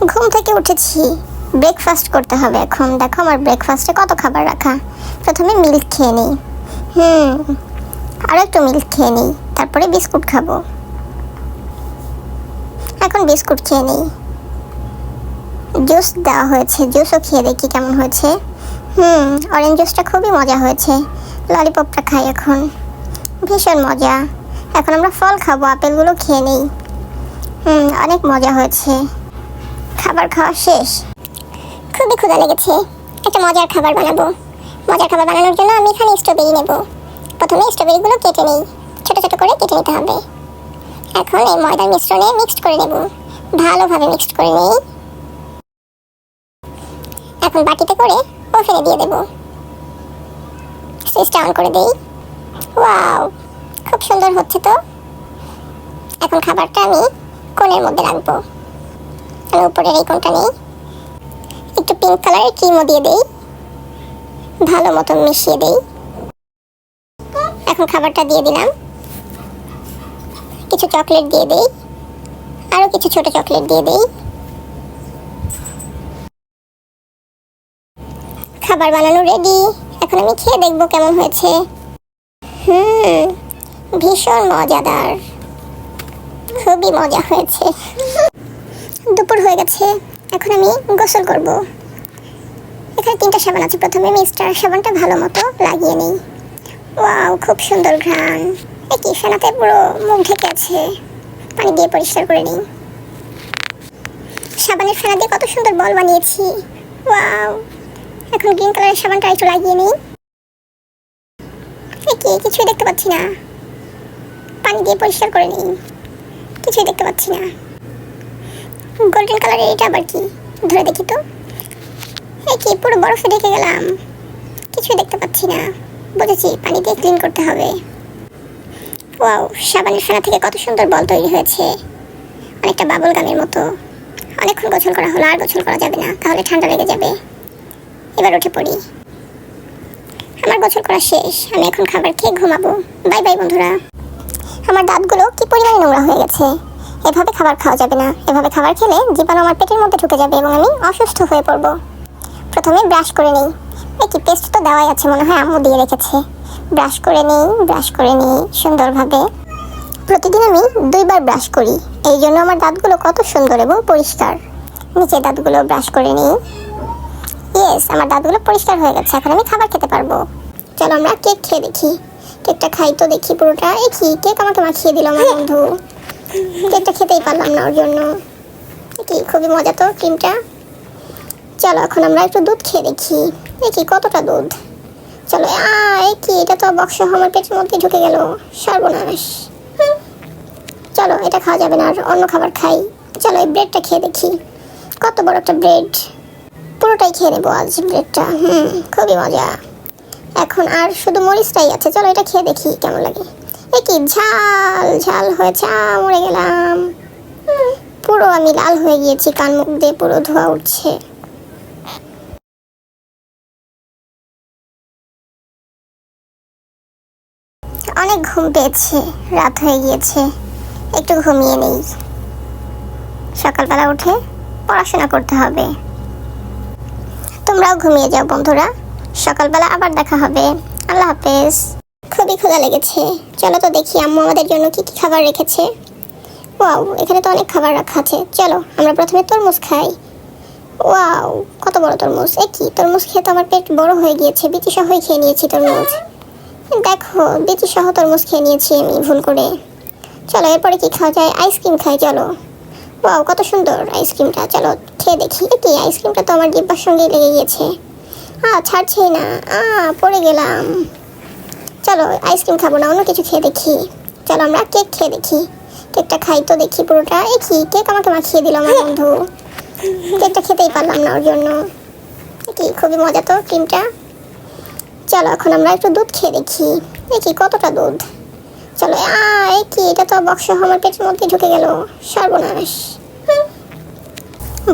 ঘুম থেকে উঠেছি। ব্রেকফাস্ট করতে হবে এখন। দেখো আমার ব্রেকফাস্টে কত খাবার রাখা। প্রথমে মিল্ক খেয়ে নিই। হুম আরও একটু মিল্ক খেয়ে নিই। তারপরে বিস্কুট খাব। এখন বিস্কুট খেয়ে নিই। জুস দেওয়া হয়েছে। জুসও খেয়ে দেখি কেমন হয়েছে। হুম অরেঞ্জ জুসটা খুবই মজা হয়েছে। ললিপপটা খাই এখন। ভীষণ মজা। এখন আমরা ফল খাব। আপেলগুলো খেয়ে নিই। হুম, অনেক মজা হয়েছে। খাবার খাওয়া শেষ। খুবই ক্ষুধা লেগেছে। একটা মজার খাবার বানাবো। মজার খাবার বানানোর জন্য আমি এখানে স্ট্রবেরি নেব। প্রথমে স্ট্রবেরিগুলো কেটে নিই। ছোটো ছোটো করে কেটে নিতে হবে। এখন এই ময়দার মিশ্রণে মিক্সড করে নেব। ভালোভাবে মিক্সড করে নিই। এখন বাটিতে করে ওভেনে দিয়ে দেব। সুইচটা অন করে দেই। ওয়াও খুব সুন্দর হচ্ছে তো। এখন খাবারটা আমি কোণের মধ্যে রাখব। আমি উপরের এই কোণটা নেই? একটু পিঙ্ক কালারের ক্রিমও দিয়ে দেই। ভালো মতো মিশিয়ে দেই। এখন খাবারটা দিয়ে দিলাম। কিছু চকলেট দিয়ে দেই। আরও কিছু ছোট চকলেট দিয়ে দেই। খাবার বানানো রেডি এখন আমি খেয়ে দেখব কেমন হয়েছে। হুম, ভীষণ মজাদার। খুবই মজা হয়েছে। দুপুর হয়ে গেছে। এখন আমি গোসল করব। এখানে তিনটা সাবান আছে। প্রথমে মিস্টার সাবানটা ভালো মতো লাগিয়ে নিই। ওয়াও, খুব সুন্দর ঘ্রাণ। এ কি পুরো মুখ ঢেকে আছে। পানি দিয়ে পরিষ্কার করে নিই। সাবানের ফেনা দিয়ে কত সুন্দর বল বানিয়েছি। ওয়াও, এখন গ্রিন কালারের সাবানটা একটু লাগিয়ে নিই। কি, কিছুই দেখতে পাচ্ছি না। পানি দিয়ে পরিষ্কার করে নিই। কিছুই দেখতে পাচ্ছি না। গোল্ডেন কালারের এটা আবার কি? ধরে দেখি তো। এই কি, পুরো বরফে ঢেকে গেলাম। কিছুই দেখতে পাচ্ছি না। বুঝেছি পানি দিয়ে ক্লিন করতে হবে। ওয়াও সাবানের ফেনা থেকে কত সুন্দর বল তৈরি হয়েছে। অনেকটা বাবল গামের মতো। অনেকক্ষণ গোসল করা হলো, আর গোসল করা যাবে না। তাহলে ঠান্ডা লেগে যাবে। এবার উঠে পড়ি। আমার গোসল করা শেষ। আমি এখন খাবার খেয়ে ঘুমাবো। বাই বাই, বন্ধুরা। আমার দাঁতগুলো কি পরিমাণে নোংরা হয়ে গেছে? এভাবে খাবার খাওয়া যাবে না। এভাবে খাবার খেলে জীবাণু আমার পেটের মধ্যে ঢুকে যাবে এবং আমি অসুস্থ হয়ে পড়ব। প্রথমে ব্রাশ করে নিই। কি পেস্ট তো দেওয়াই আছে মনে হয় আম্মু দিয়ে রেখেছে। ব্রাশ করে নিই, ব্রাশ করে নিই সুন্দরভাবে। প্রতিদিন আমি দুইবার ব্রাশ করি। এই জন্য আমার দাঁতগুলো কত সুন্দর এবং পরিষ্কার। নিচে দাঁতগুলো ব্রাশ করে নিই। ইয়েস আমার দাঁতগুলো পরিষ্কার হয়ে গেছে। এখন আমি খাবার খেতে পারব। চলো আমরা কেক খেয়ে দেখি। কেকটা খাই তো দেখি পুরোটা। এই কি, কেক আমাকে মাখিয়ে দিল আমার বন্ধু। কেকটা খেতেই পারলাম না, ওর জন্য। কি, খুবই মজা তো ক্রিমটা। চলো, এখন আমরা একটু দুধ খেয়ে দেখি। কি, কতটা দুধ? চলো, আ, এ কি, এটা তো বক্স আমার পেটের মধ্যে ঢুকে গেল। সর্বনাশ। চলো, এটা খাওয়া যাবে না, আর অন্য খাবার খাই। চলো, এই ব্রেডটা খেয়ে দেখি। কত বড় একটা ব্রেড। পুরোটাই খেয়ে নেব আজ ব্রেডটা। হুম, খুবই মজা। এখন আর শুধু মরিচটাই আছে। চলো, এটা খেয়ে দেখি, কেমন লাগে। কি ঝাল ঝাল হয়েছে মরে গেলাম। পুরো আমি লাল হয়ে গিয়েছি, কান মুখ দিয়ে পুরো ধোয়া উঠছে। অনেক ঘুম পেয়েছে, রাত হয়ে গিয়েছে। একটু ঘুমিয়ে নেই। সকালবেলা উঠে পড়াশোনা করতে হবে। তোমরাও ঘুমিয়ে যাও, বন্ধুরা। সকালবেলা আবার দেখা হবে। আল্লাহ হাফেজ। খুবই ক্ষুধা লেগেছে। চলো তো দেখি আম্মু আমাদের জন্য কি কি খাবার রেখেছে। ওয়াও, এখানে তো অনেক খাবার রাখা আছে। চলো, আমরা প্রথমে তরমুজ খাই। ওয়াও, কত বড় তরমুজ? এ কি? তরমুজ খেয়ে তো আমার পেট বড় হয়ে গিয়েছে। বিচি সহই খেয়ে নিয়েছি তরমুজ। দেখো বিচি সহ তরমুজ খেয়ে নিয়েছি আমি, ভুল করে। চলো, এরপরে কি খাওয়া যায়? আইসক্রিম খাই, চলো। ওয়াও, কত সুন্দর আইসক্রিমটা। চলো, খেয়ে দেখি। কি, আইসক্রিমটা তো আমার জিব্বার সঙ্গেই লেগে গিয়েছে। আ ছাড়ছেই না। আ পড়ে গেলাম। চলো আইসক্রিম খাব না অন্য কিছু খেয়ে দেখি। চলো আমরা কেক খেয়ে দেখি। কেকটা খাই তো দেখি পুরোটা। এ কি কেক আমাকে মাখিয়ে দিল আমার বন্ধু। কেকটা খেতেই পারলাম না ওর জন্য। কি খুবই মজা তো ক্রিমটা চলো এখন আমরা একটু দুধ খেয়ে দেখি। এ কি কতটা দুধ? চলো এ কি এটা তো বক্স আমার পেটের মধ্যে ঢুকে গেল। সর্বনাশ।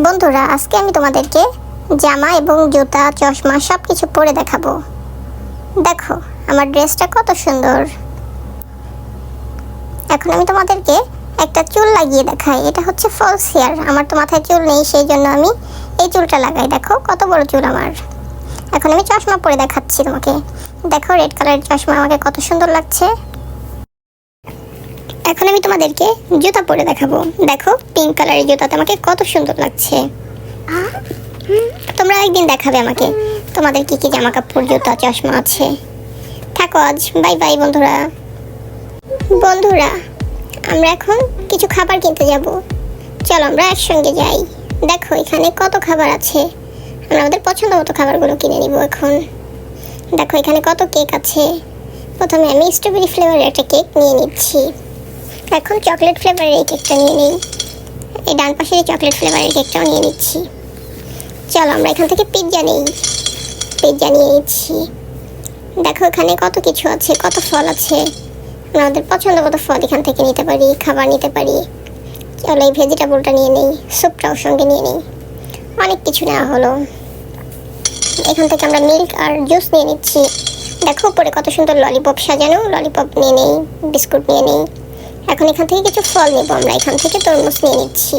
বন্ধুরা আজকে আমি তোমাদেরকে জামা এবং জুতা চশমা সব কিছু পরে দেখাবো। দেখো আমার ড্রেসটা কত সুন্দর। এখন আমি তোমাদেরকে একটা চুল লাগিয়ে দেখাই। এটা হচ্ছে ফলস হেয়ার আমার তো মাথায় চুল নেই, সেই জন্য আমি এই চুলটা লাগাই। দেখো, কত বড় চুল আমার। এখন আমি চশমা পরে দেখাচ্ছি তোমাকে। দেখো রেড কালারের চশমা আমাকে কত সুন্দর লাগছে। এখন আমি তোমাদেরকে জুতা পরে দেখাবো। দেখো পিঙ্ক কালারের জুতাতে আমাকে কত সুন্দর লাগছে। তোমরা একদিন দেখাবে আমাকে। তোমাদের কি কি জামা কাপড় জুতা, চশমা আছে? থাকো আজ। বাই বাই বন্ধুরা। বন্ধুরা, আমরা এখন কিছু খাবার কিনতে যাব। চলো আমরা একসঙ্গে যাই। দেখো, এখানে কত খাবার আছে। আমরা আমাদের পছন্দ মতো খাবারগুলো কিনে নিব এখন। দেখো, এখানে কত কেক আছে। প্রথমে আমি স্ট্রবেরি ফ্লেভারের একটা কেক নিয়ে নিচ্ছি। এখন চকলেট ফ্লেভারের এই কেকটা নিয়ে নিই। এই ডান পাশের এই চকলেট ফ্লেভারের কেকটাও নিয়ে নিচ্ছি। চলো, আমরা এখান থেকে পিৎজা নিই। পিৎজা নিয়ে নিচ্ছি। দেখো এখানে কত কিছু আছে, কত ফল আছে। আমরা আমাদের পছন্দ মতো ফল এখান থেকে নিতে পারি, খাবার নিতে পারি। চলো এই ভেজিটেবলটা নিয়ে নিই, স্যুপটাও সঙ্গে নিয়ে নিই। অনেক কিছু নেওয়া হলো। এখান থেকে আমরা মিল্ক আর জুস নিয়ে নিচ্ছি। দেখো উপরে কত সুন্দর ললিপপ সাজানো, ললিপপ নিয়ে নেই, বিস্কুট নিয়ে নেই। এখন এখান থেকে কিছু ফল নেব আমরা, এখান থেকে তরমুজ নিয়ে নিচ্ছি।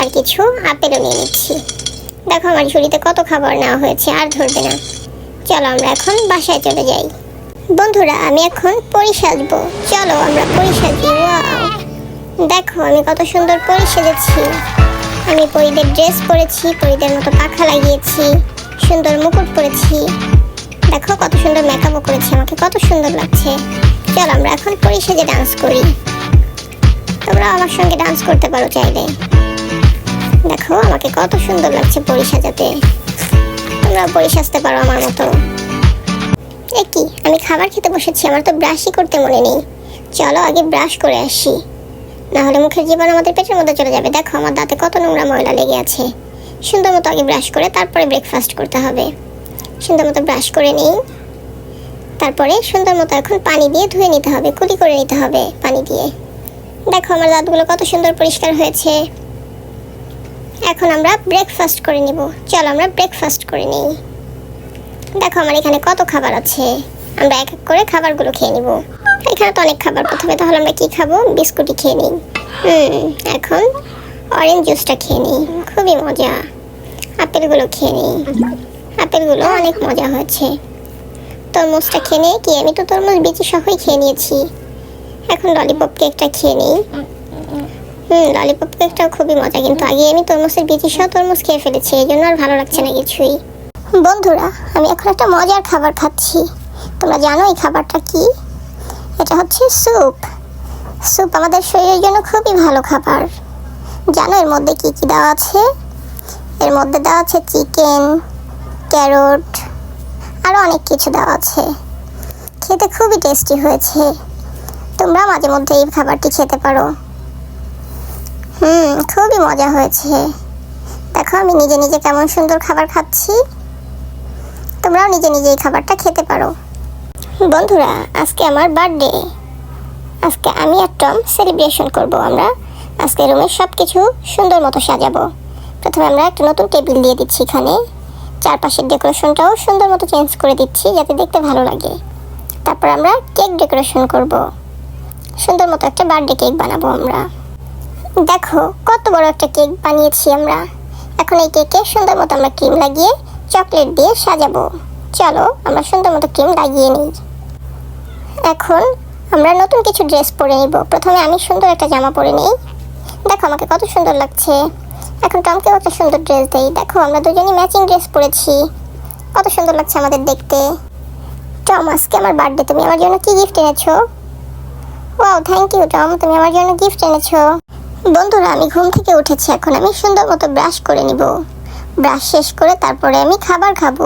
আর কিছু আপেলও নিয়ে নিচ্ছি। দেখো আমার ঝুড়িতে কত খাবার নেওয়া হয়েছে, আর ধরবে না। চলো আমরা এখন বাসায় চলে যাই। বন্ধুরা, আমি এখন পরি সাজবো। চলো আমরা পরি সাজি দেখো, আমি কত সুন্দর পরি সেজেছি। আমি পরিদের ড্রেস পরেছি, পরিদের মতো পাখা লাগিয়েছি, সুন্দর মুকুট পরেছি। দেখো, কত সুন্দর মেকআপও করেছি, আমাকে কত সুন্দর লাগছে। চল আমরা এখন পরি সেজে ডান্স করি। তোমরা আমার সঙ্গে ডান্স করতে পারো চাইলে। দেখো, আমাকে কত সুন্দর লাগছে পরি সাজাতে। তোমরা পরি সাজতে পারো আমার মতো। এ কি, আমি খাবার খেতে বসেছি, আমার তো ব্রাশই করতে মনে নেই। চলো আগে ব্রাশ করে আসি। না হলে মুখের জীবন আমাদের পেটের মধ্যে চলে যাবে। দেখো, আমার দাঁতে কত নোংরা ময়লা লেগে আছে। সুন্দর মতো আগে ব্রাশ করে, তারপরে ব্রেকফাস্ট করতে হবে। সুন্দর মতো ব্রাশ করে নিই। তারপরে সুন্দর মতো এখন পানি দিয়ে ধুয়ে নিতে হবে, কুলি করে নিতে হবে পানি দিয়ে। দেখো, আমার দাঁতগুলো কত সুন্দর পরিষ্কার হয়েছে। এখন আমরা ব্রেকফাস্ট করে নিব। চলো আমরা ব্রেকফাস্ট করে নিই। দেখো আমার এখানে কত খাবার আছে। আমরা এক এক করে খাবারগুলো খেয়ে নিব। এখানে তো অনেক খাবার প্রথমে, তাহলে আমরা কি খাব? বিস্কুটই খেয়ে নিই। হুম, এখন অরেঞ্জ জুসটা খেয়ে নিই। খুবই মজা। আপেলগুলো খেয়ে নিই। আপেলগুলো অনেক মজা হয়েছে। তরমুজটা খেয়ে নিই কি? আমি তো তরমুজ বিচি সহই খেয়ে নিয়েছি। এখন ললিপপ কেকটা খেয়ে নিই। হুম ললিপপ কেকটাও খুবই মজা, কিন্তু আগে আমি তরমুজের বিচি সহ তরমুজ খেয়ে ফেলেছি, এই জন্য আর ভালো লাগছে না কিছুই। বন্ধুরা, আমি এখন একটা মজার খাবার খাচ্ছি। তোমরা জানো এই খাবারটা কি? এটা হচ্ছে স্যুপ। স্যুপ আমাদের শরীরের জন্য খুবই ভালো খাবার। জানো এর মধ্যে কি কি দেওয়া আছে? এর মধ্যে দেওয়া আছে চিকেন, ক্যারট আরও অনেক কিছু দেওয়া আছে। খেতে খুবই টেস্টি হয়েছে। তোমরা মাঝে মধ্যে এই খাবারটি খেতে পারো। হুম, খুবই মজা হয়েছে। দেখো, আমি নিজে নিজে কেমন সুন্দর খাবার খাচ্ছি। তোমরাও নিজে নিজে এই খাবারটা খেতে পারো। বন্ধুরা, আজকে আমার বার্থডে আজকে আমি আর টম সেলিব্রেশন করব আমরা। আজকে রুমের সব কিছু সুন্দর মতো সাজাবো। প্রথমে আমরা একটা নতুন টেবিল দিয়ে দিচ্ছি এখানে। চারপাশের ডেকোরেশনটাও সুন্দর মতো চেঞ্জ করে দিচ্ছি, যাতে দেখতে ভালো লাগে। তারপর আমরা কেক ডেকোরেশন করব। সুন্দর মতো একটা বার্থডে কেক বানাবো আমরা। দেখো, কত বড় একটা কেক বানিয়েছি আমরা। এখন এই কেকে সুন্দর মতো আমরা ক্রিম লাগিয়ে চকলেট দিয়ে সাজাবো। চলো, আমরা সুন্দর মতো ক্রিম লাগিয়ে নিই। এখন আমরা নতুন কিছু ড্রেস পরে নিব। প্রথমে আমি সুন্দর একটা জামা পরে নিই। দেখো, আমাকে কত সুন্দর লাগছে। এখন টমকেও একটা সুন্দর ড্রেস দেই। দেখো, আমরা দুজনই ম্যাচিং ড্রেস পরেছি। কত সুন্দর লাগছে আমাদের দেখতে। টম, আজকে আমার বার্থডে, তুমি আমার জন্য কি গিফট এনেছো? ওয়াও, থ্যাংক ইউ, টম, তুমি আমার জন্য গিফট এনেছো। বন্ধুরা, আমি ঘুম থেকে উঠেছি। এখন আমি সুন্দর মতো ব্রাশ করে নিব। ব্রাশ শেষ করে তারপরে আমি খাবার খাব।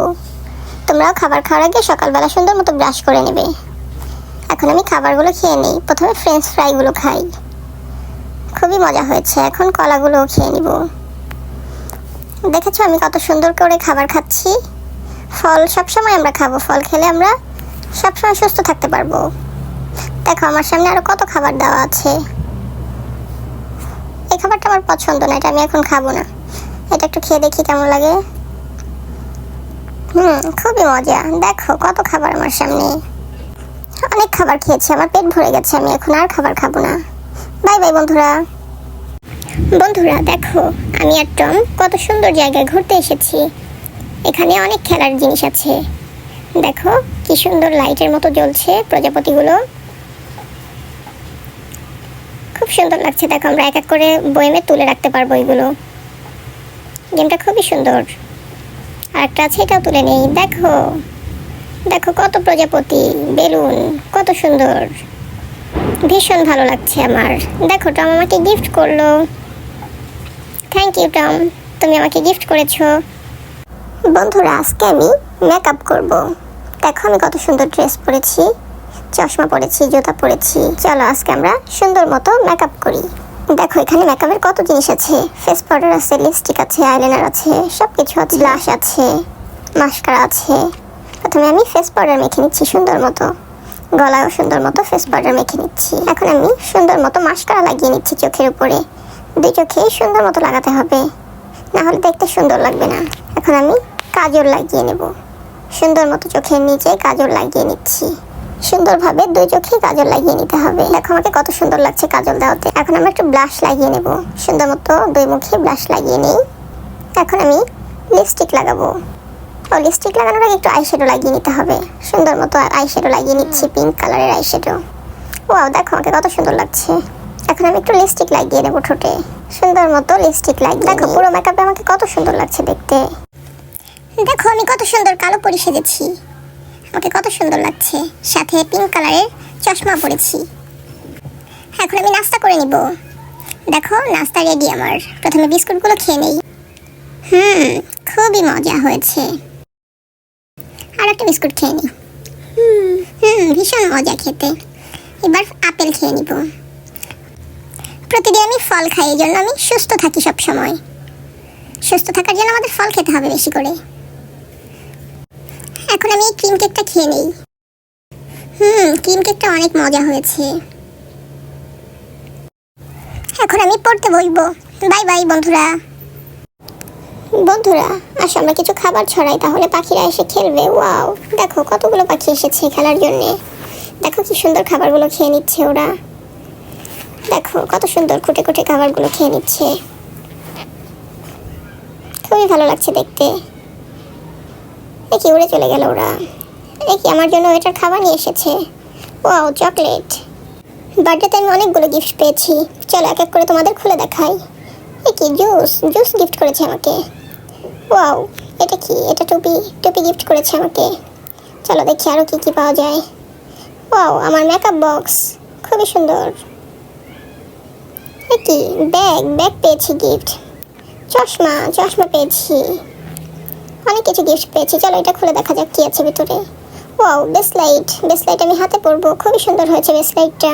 তোমরাও খাবার খাওয়ার আগে সকালবেলা সুন্দর মতো ব্রাশ করে নেবে। এখন আমি খাবারগুলো খেয়ে নিই। প্রথমে ফ্রেঞ্চ ফ্রাইগুলো খাই। খুবই মজা হয়েছে। এখন কলাগুলোও খেয়ে নিব। দেখেছ আমি কত সুন্দর করে খাবার খাচ্ছি? ফল সবসময় আমরা খাব। ফল খেলে আমরা সবসময় সুস্থ থাকতে পারব। দেখো, আমার সামনে আরও কত খাবার দেওয়া আছে। খাবারটা আমার পছন্দ না, এটা আমি এখন খাব না। এটা একটু খেয়ে দেখি কেমন লাগে। হুম, খুবই মজা। দেখো, কত খাবার আমার সামনে। অনেক খাবার খেয়েছি, আমার পেট ভরে গেছে, আমি এখন আর খাবার খাব না। বাই বাই, বন্ধুরা। বন্ধুরা, দেখো, আমি আর টম কত সুন্দর জায়গায় ঘুরতে এসেছি। এখানে অনেক খেলার জিনিস আছে। দেখো, কি সুন্দর লাইটের মতো জ্বলছে প্রজাপতিগুলো। সুন্দর লাগছে। দেখো, আমরা এক এক করে বয়েমে তুলে রাখতে পারব এগুলো। গেমটা খুবই সুন্দর। আর একটা আছে, এটাও তুলে নেই। দেখো দেখো, কত প্রজাপতি, বেলুন, কত সুন্দর। ভীষণ ভালো লাগছে আমার। দেখো, টম আমাকে গিফট করল। Thank you Tom. তুমি আমাকে গিফট করেছ। বন্ধুরা, আজকে আমি মেকআপ করব। দেখো, আমি কত সুন্দর ড্রেস পরেছি। চশমা পরেছি, জুতা পরেছি। চলো আজকে আমরা সুন্দর মতো মেকআপ করি। দেখো, এখানে মেকআপের কত জিনিস আছে। ফেস পাউডার আছে লিপস্টিক আছে আইলাইনার আছে সব কিছু আছে। ব্লাশ আছে মাস্কারা আছে। প্রথমে আমি ফেস পাউডার মেখে নিচ্ছি সুন্দর মতো। গলায়ও সুন্দর মতো ফেস পাউডার মেখে নিচ্ছি। এখন আমি সুন্দর মতো মাস্কারা লাগিয়ে নিচ্ছি চোখের উপরে। দুই চোখেই সুন্দর মতো লাগাতে হবে। না হলে দেখতে সুন্দর লাগবে না। এখন আমি কাজল লাগিয়ে নেব। সুন্দর মতো চোখের নিচে কাজল লাগিয়ে নিচ্ছি। সুন্দরভাবে দুই চোখে কাজল লাগিয়ে নিতে হবে। দেখো আমাকে কত সুন্দর লাগছে কাজল দেওয়াতে। এখন আমরা একটু ব্লাশ লাগিয়ে নেব। সুন্দর মতো দুই মুখে ব্লাশ লাগিয়ে নিই। এখন আমি লিপস্টিক লাগাবো। ও লিপস্টিক লাগানোর আগে একটু আইশ্যাডো লাগিয়ে নিতে হবে। সুন্দর মতো আইশ্যাডো লাগিয়ে নিচ্ছি পিঙ্ক কালারের আইশ্যাডো ওয়াও, দেখো আমাকে কত সুন্দর লাগছে। এখন আমি একটু লিপস্টিক লাগিয়ে নেব ঠোঁটে। সুন্দর মতো লিপস্টিক লাগিয়ে দেখো, পুরো মেকআপে আমাকে কত সুন্দর লাগছে দেখতে। দেখো, আমি কত সুন্দর কালো পরি সেজেছি আমাকে কত সুন্দর লাগছে। সাথে পিঙ্ক কালারের চশমা পরেছি। এখন আমি নাস্তা করে নিব। দেখো, নাস্তা রেডি আমার। প্রথমে বিস্কুটগুলো খেয়ে নেই। হুম, খুবই মজা হয়েছে। আর একটা বিস্কুট খেয়ে নিই হুম হুম, ভীষণ মজা খেতে। এবার আপেল খেয়ে নিব। প্রতিদিন আমি ফল খাই, এই জন্য আমি সুস্থ থাকি সব সময় সুস্থ থাকার জন্য আমাদের ফল খেতে হবে বেশি করে। এখন আমি এই ক্রিম কেকটা খেয়ে নেই। হুম ক্রিম কেকটা অনেক মজা হয়েছে। এখন আমি পড়তে বসবো। বাই বাই, বন্ধুরা। বন্ধুরা, আসো, আমরা কিছু খাবার ছড়াই, তাহলে পাখিরা এসে খেলবে। ওয়াও, দেখো, কতগুলো পাখি এসেছে খেলার জন্য। দেখো, কি সুন্দর খাবারগুলো খেয়ে নিচ্ছে ওরা। দেখো, কত সুন্দর কুটে কুটে খাবারগুলো খেয়ে নিচ্ছে। খুবই ভালো লাগছে দেখতে। কি উড়ে চলে গেল ওরা? কি আমার জন্য এটার খাবার নিয়ে এসেছে? Wow, chocolate. বার্থডেতে আমি অনেকগুলো গিফট পেয়েছি। চলো এক এক করে তোমাদের খুলে দেখাই। এ কি, জুস? জুস গিফট করেছে আমাকে। ওয়াও, এটা কি? এটা টুপি? টুপি গিফট করেছে আমাকে। চলো দেখি আরও কি কি পাওয়া যায়। ওয়াও, আমার মেকআপ বক্স খুবই সুন্দর। এ কি, ব্যাগ? ব্যাগ পেয়েছি গিফট চশমা চশমা পেয়েছি। অনেক কিছু গিফট পেয়েছি, চলো এটা খুলে দেখা যাক কি আছে ভিতরে। ওয়াও বেসলাইট বেসলাইট আমি হাতে পরবো, খুবই সুন্দর হয়েছে বেসলাইটটা